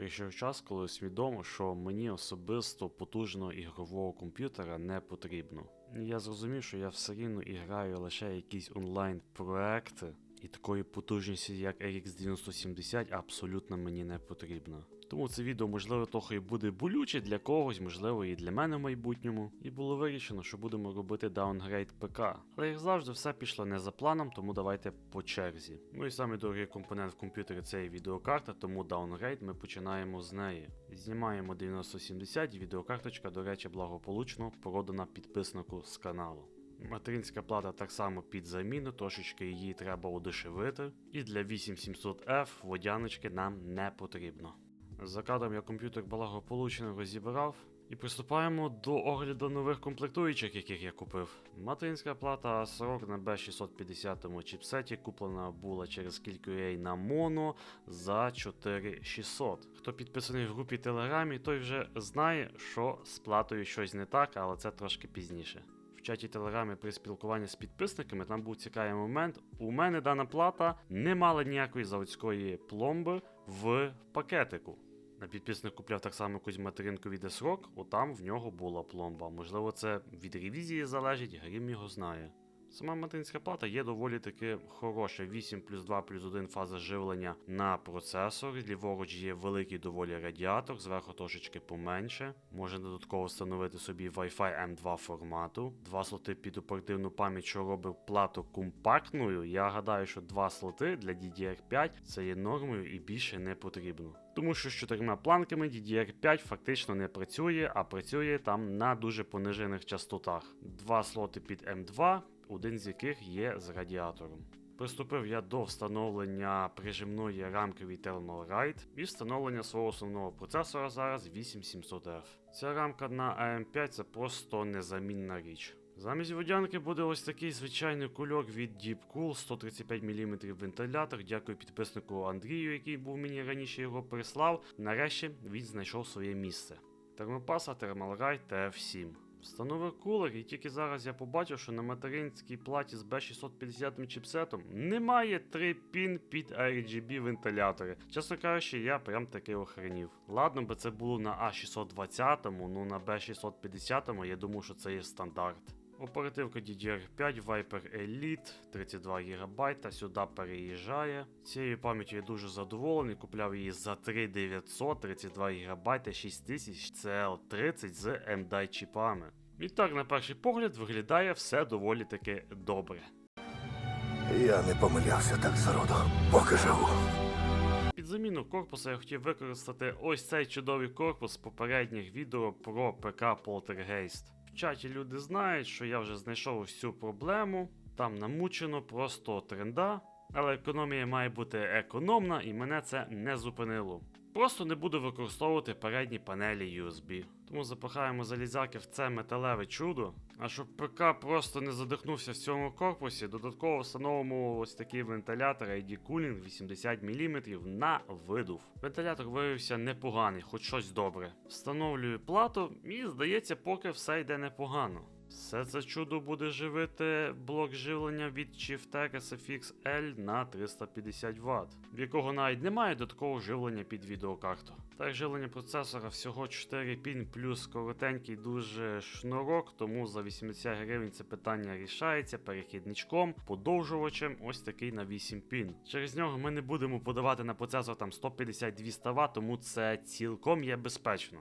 Прийшов час, коли свідомо, що мені особисто потужного ігрового комп'ютера не потрібно. Я зрозумів, що я все рівно і граю лише якісь онлайн проекти, і такої потужності, як RX 9070, абсолютно мені не потрібно. Тому це відео, можливо, трохи буде болюче для когось, можливо, і для мене в майбутньому. І було вирішено, що будемо робити даунгрейд ПК. Але як завжди, все пішло не за планом, тому давайте по черзі. Ну і самий дорогий компонент в комп'ютері це є відеокарта, тому даунгрейд ми починаємо з неї. Знімаємо 9070, і відеокарточка, до речі, благополучно продана підписнику з каналу. Материнська плата так само під заміну, трошечки її треба удешевити. І для 8700F водяночки нам не потрібно. За кадром я комп'ютер благополучно розібрав. І приступаємо до огляду нових комплектуючих, яких я купив. Материнська плата A40 на B650 чіпсеті куплена була через QA на моно за 4600. Хто підписаний в групі Телеграмі, той вже знає, що з платою щось не так, але це трошки пізніше. В чаті Телеграмі при спілкуванні з підписниками там був цікавий момент. У мене дана плата не мала ніякої заводської пломби в пакетику. На підписник купляв так само якусь материнку від S-Rock, отам в нього була пломба. Можливо, це від ревізії залежить, Грім його знає. Сама материнська плата є доволі таки хороша. 8 плюс 2 плюс 1 фаза живлення на процесор. Ліворуч є великий доволі радіатор, зверху трошечки поменше. Можна додатково встановити собі Wi-Fi M2 формату. Два слоти під оперативну пам'ять, що робить плату компактною. Я гадаю, що два слоти для DDR5 це є нормою і більше не потрібно. Тому що з чотирма планками DDR5 фактично не працює, а працює там на дуже понижених частотах. Два слоти під M2, один з яких є з радіатором. Приступив я до встановлення прижимної рамки від Thermalright і встановлення свого основного процесора зараз 8700F. Ця рамка на AM5 це просто незамінна річ. Замість водянки буде ось такий звичайний кульок від Deepcool 135 мм вентилятор. Дякую підписнику Андрію, який був мені раніше його прислав. Нарешті він знайшов своє місце. Термопаса Thermalright TF7. Встановив кулер, і тільки зараз я побачив, що на материнській платі з B650 чіпсетом немає 3 пін під RGB вентилятори. Чесно кажучи, я прям таки охренів. Ладно би це було на A620, ну на B650 я думаю, що це є стандарт. Оперативка DDR5 Viper Elite 32 ГБ сюди переїжджає. Цією пам'яттю я дуже задоволений. Купляв її за 3900, 32 ГБ 6000 CL30 з MDI чіпами. І так, на перший погляд, виглядає все доволі таки добре. Я не помилявся так зароду, поки живу. Під заміну корпуса я хотів використати ось цей чудовий корпус з попередніх відео про ПК Poltergeist. В чаті люди знають, що я вже знайшов всю проблему. Там намучено просто тренда, але економія має бути економна, і мене це не зупинило. Просто не буду використовувати передні панелі USB. Тому запихаємо залізяки в це металеве чудо. А щоб ПК просто не задихнувся в цьому корпусі, додатково встановимо ось такий вентилятор ID Cooling 80 мм на видув. Вентилятор виявився непоганий, хоч щось добре. Встановлюю плату і здається, поки все йде непогано. Все це чудо буде живити блок живлення від Chieftec SFX L на 350 Вт, в якого навіть немає додаткового живлення під відеокарту. Так, живлення процесора всього 4 пін плюс коротенький дуже шнурок, тому за 80 гривень це питання рішається перехідничком, подовжувачем, ось такий на 8 пін. Через нього ми не будемо подавати на процесор там 150-200 Вт, тому це цілком є безпечно.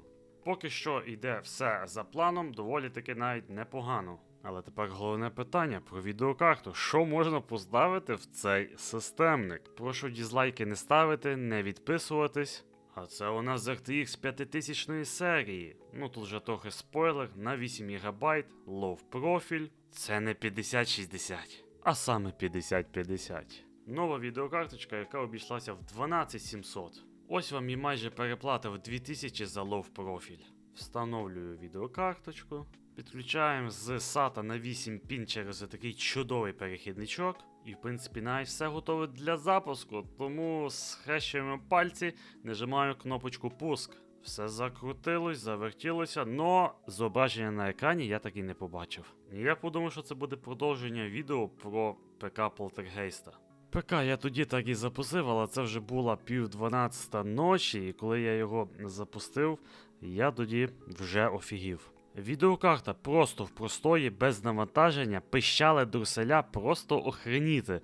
Поки що йде все за планом, доволі таки навіть непогано. Але тепер головне питання про відеокарту. Що можна поставити в цей системник? Прошу дізлайки не ставити, не відписуватись. А це у нас RTX 5000 серії. Ну тут вже трохи спойлер, на 8 ГБ, low профіль. Це не 5060, а саме 5050. Нова відеокарточка, яка обійшлася в 12700. Ось вам і майже переплата в 2000 за лов профіль. Встановлюю відеокарточку. Підключаємо з SATA на 8 пін через такий чудовий перехідничок. І, в принципі, навіть все готове для запуску, тому схрещуємо пальці, нажимаю кнопочку пуск. Все закрутилось, завертілося, но зображення на екрані я так і не побачив. Я подумав, що це буде продовження відео про ПК Полтергейста. ПК я тоді так і запустив, але це вже була пів дванадцята ночі, і коли я його запустив, я тоді вже офігів. Відеокарта просто в простої, без навантаження, пищали друселя просто охреніти.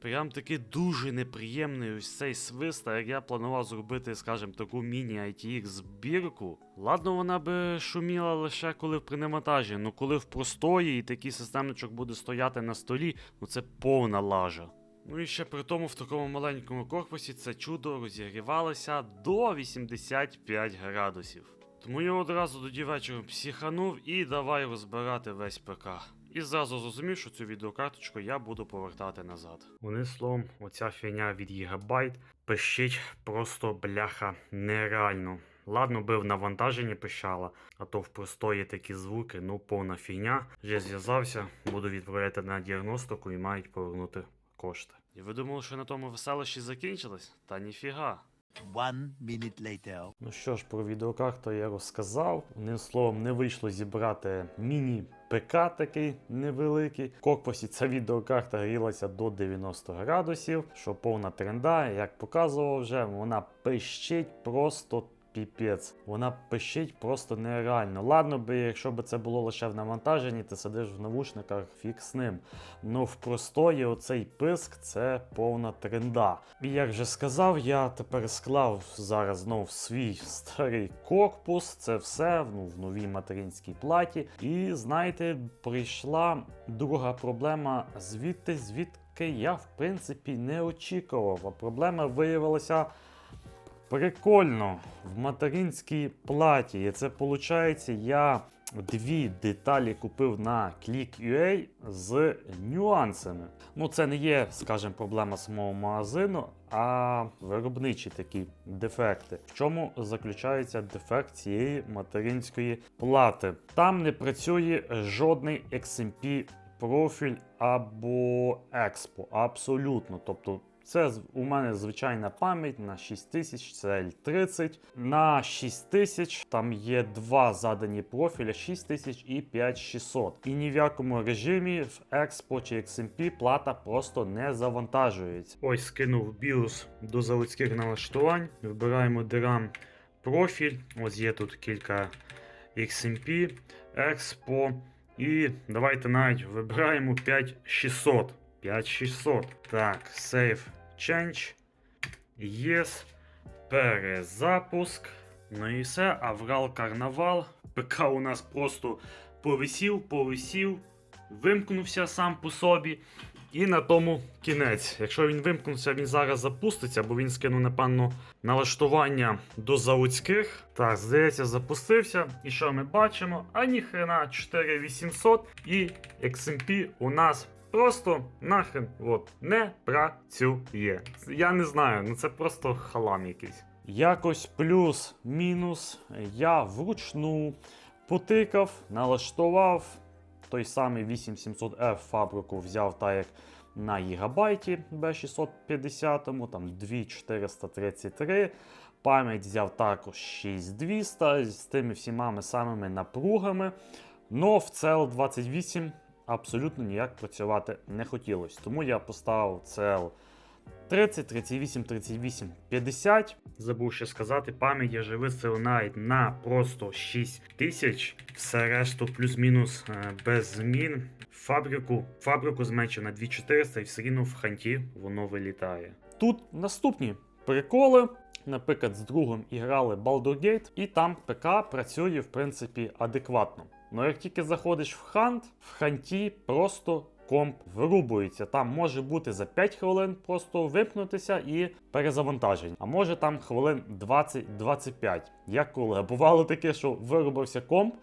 Прям таки дуже неприємний ось цей свист, а як я планував зробити, скажімо, таку міні-ITX збірку. Ладно, вона би шуміла лише коли при немонтажі, ну коли в простої і такий системничок буде стояти на столі, ну це повна лажа. Ну і ще при тому в такому маленькому корпусі це чудо розігрівалося до 85 градусів. Тому я одразу тоді вечором психанув і давай розбирати весь ПК. І зразу зрозумів, що цю відеокарточку я буду повертати назад. Вони словом, оця фігня від Гігабайт пищить просто бляха нереально. Ладно, би в навантаженні пищала, а то в простої такі звуки, ну повна фігня. Вже зв'язався, буду відправляти на діагностику і мають повернути кошти. І ви думали, що на тому веселощі закінчилось? Та ніфіга. One minute later. Ну що ж, про відеокарту я розказав. Одним словом, не вийшло зібрати міні-ПК такий невеликий. В корпусі ця відеокарта грілася до 90 градусів, що повна тренда, як показував вже, вона пищить просто. Піпець, вона пищить просто нереально. Ладно би, якщо б це було лише в навантаженні, ти сидиш в навушниках, фік з ним. Ну в простої оцей писк це повна тренда. І як вже сказав, я тепер склав зараз знов свій старий корпус, це все ну, в новій материнській платі. І знаєте, прийшла друга проблема звідти, звідки я в принципі не очікував. А проблема виявилася. Прикольно в материнській платі. І це виходить, я дві деталі купив на Click.ua з нюансами. Ну, це не є, скажімо, проблема самого магазину, а виробничі такі дефекти. В чому заключається дефект цієї материнської плати? Там не працює жодний XMP профіль або Expo. Абсолютно. Тобто це у мене звичайна пам'ять на 6000, це L30. На 6000 там є два задані профіля 6000 і 5600. І ні в якому режимі в Expo чи XMP плата просто не завантажується. Ось скинув BIOS до заводських налаштувань. Вибираємо DRAM профіль. Ось є тут кілька XMP, Expo. І давайте навіть вибираємо 5600. 5600. Так, Save Change. Yes. Перезапуск. Ну і все. Аврал Карнавал. ПК у нас просто повисів, повисів, вимкнувся сам по собі. І на тому кінець. Якщо він вимкнувся, він зараз запуститься, бо він скинув, напевно, налаштування до заводських. Так, здається, запустився. І що ми бачимо? А ніхрена 4800 і XMP у нас просто нахрен от, не працює. Я не знаю, ну це просто халам якийсь. Якось плюс-мінус я вручну потикав, налаштував той самий 8700F фабрику взяв так як на гігабайті B650, там 2433. Пам'ять взяв також 6200 з тими всіма самими напругами. Но в CL28 абсолютно ніяк працювати не хотілося. Тому я поставив CL 30, 38, 38, 50. Забув ще сказати, пам'ять я виставив навіть на просто 6000. Все решту плюс-мінус е, без змін. Фабрику, фабрику зменшив на 2400 і все рівно в ханті воно вилітає. Тут наступні приколи. Наприклад, з другом іграли Baldur's Gate, і там ПК працює в принципі адекватно. Ну як тільки заходиш в хант, в ханті просто комп вирубується. Там може бути за 5 хвилин просто випнутися і перезавантаження. А може там хвилин 20-25. Як коли бувало таке, що вирубився комп.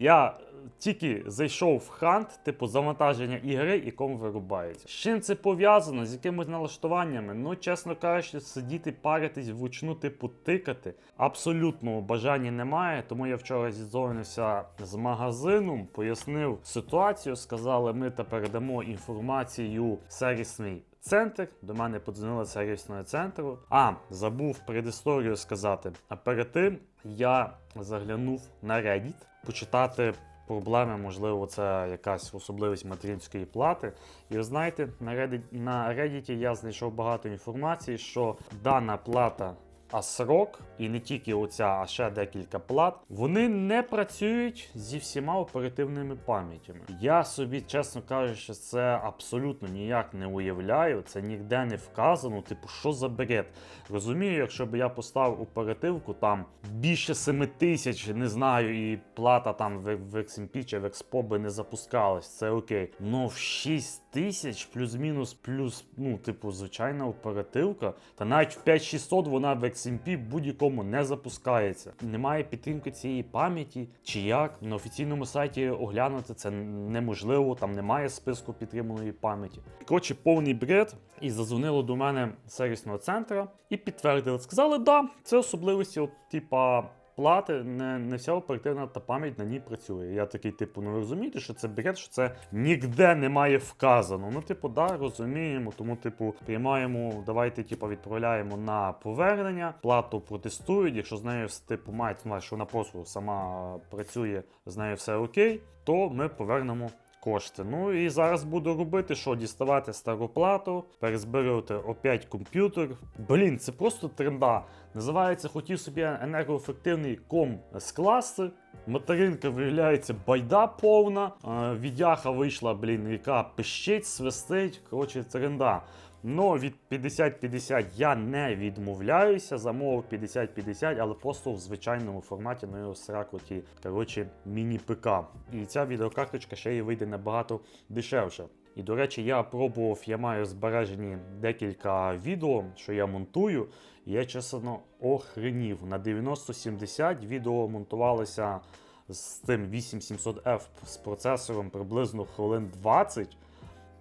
Я тільки зайшов в хант, типу завантаження ігри, і комп вирубається. З чим це пов'язано? З якимись налаштуваннями? Ну, чесно кажучи, сидіти, паритись, вручну, типу, тикати. Абсолютного бажання немає. Тому я вчора зідзвонився з магазином, пояснив ситуацію. Сказали, ми тепер дамо інформацію сервісний центр. До мене подзвонили з сервісного центру. А, забув предісторію сказати. А перед тим я заглянув на Reddit почитати. Проблеми, можливо, це якась особливість материнської плати. І ви знаєте, на Reddit, на Reddit я знайшов багато інформації, що дана плата ASRock, і не тільки оця, а ще декілька плат, вони не працюють зі всіма оперативними пам'ятями. Я собі, чесно кажучи, це абсолютно ніяк не уявляю. Це ніде не вказано. Типу, що за бред? Розумію, якщо б я поставив оперативку там більше 7 тисяч, не знаю, і плата там в, XMP чи в Expo би не запускалась, це окей. Но в 6 тисяч плюс-мінус, плюс, ну, типу, звичайна оперативка, та навіть в 5600 вона в XMP будь-якому не запускається. Немає підтримки цієї пам'яті, чи як на офіційному сайті оглянути це неможливо, там немає списку підтриманої пам'яті. Коротше, повний бред. І зазвонило до мене сервісного центру і підтвердили. Сказали, да, це особливості, от, типа. Плати, не, не вся оперативна та пам'ять на ній працює. Я такий, типу, ну ви розумієте, що це бред, що це ніде немає вказано. Ну, типу, да, розуміємо. Тому, типу, приймаємо, давайте, типу, відправляємо на повернення, плату протестують. Якщо з нею типу, мають, що вона просто сама працює, з нею все окей, то ми повернемо кошти. Ну і зараз буду робити, що діставати стару плату, перезберути опять комп'ютер. Блін, це просто тренда. Називається, хотів собі енергоефективний ком скласти. Материнка виявляється байда повна. Відяха вийшла, блін, яка пищить, свистить. Коротше, тренда. Ну, від 50-50 я не відмовляюся, замовив 50-50, але просто в звичайному форматі на його сракоті, коротше, міні-ПК. І ця відеокарточка ще й вийде набагато дешевше. І до речі, я пробував, я маю збережені декілька відео, що я монтую. І я чесно охренів. На 9070 відео монтувалося з тим 8700F з процесором приблизно хвилин 20,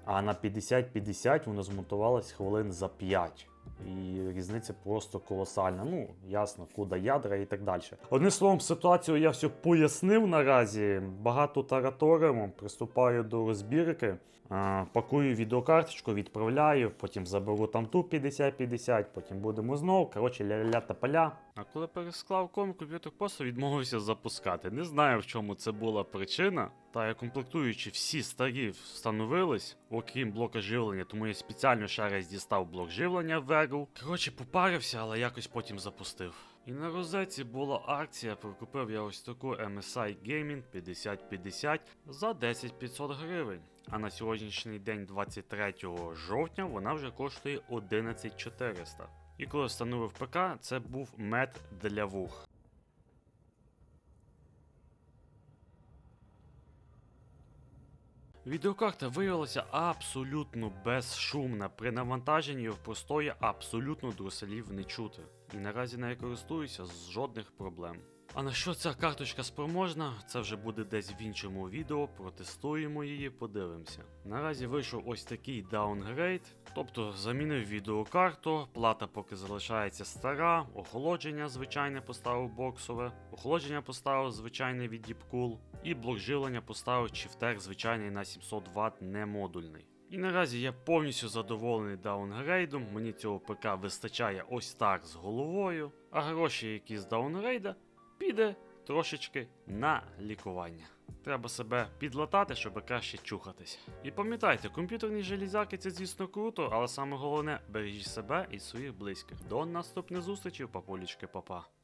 а на 5050 воно змонтувалось хвилин за 5. І різниця просто колосальна. Ну, ясно, куди ядра і так далі. Одним словом, ситуацію я все пояснив наразі. Багато тараторимо, приступаю до розбірки. Пакую відеокарточку, відправляю, потім заберу там ту 50-50, потім будемо знову. Коротше, ля-ля та поля. А коли пересклав ком, комп'ютер просто відмовився запускати. Не знаю, в чому це була причина. Та я комплектуючи всі старі встановились, окрім блока живлення, тому я спеціально ще раз дістав блок живлення в Вегу. Коротше, попарився, але якось потім запустив. І на розетці була акція, прикупив я ось таку MSI Gaming 5050 за 10500 гривень. А на сьогоднішній день, 23 жовтня, вона вже коштує 11400. І коли встановив ПК, це був мед для вух. Відеокарта виявилася абсолютно безшумна. При навантаженні в простої абсолютно дроселів не чути. І наразі нею користуюся з жодних проблем. А на що ця карточка спроможна, це вже буде десь в іншому відео. Протестуємо її, подивимося. Наразі вийшов ось такий даунгрейд, тобто замінив відеокарту, плата поки залишається стара, охолодження звичайне поставив боксове, охолодження поставив звичайне від Deepcool, і блок живлення поставив чифтер звичайний на 700 Вт не модульний. І наразі я повністю задоволений даунгрейдом. Мені цього ПК вистачає ось так з головою, а гроші, які з даунгрейда, піде трошечки на лікування. Треба себе підлатати, щоб краще чухатись. І пам'ятайте, комп'ютерні железяки це звісно круто, але саме головне бережіть себе і своїх близьких. До наступних зустрічей, папулічки, папа.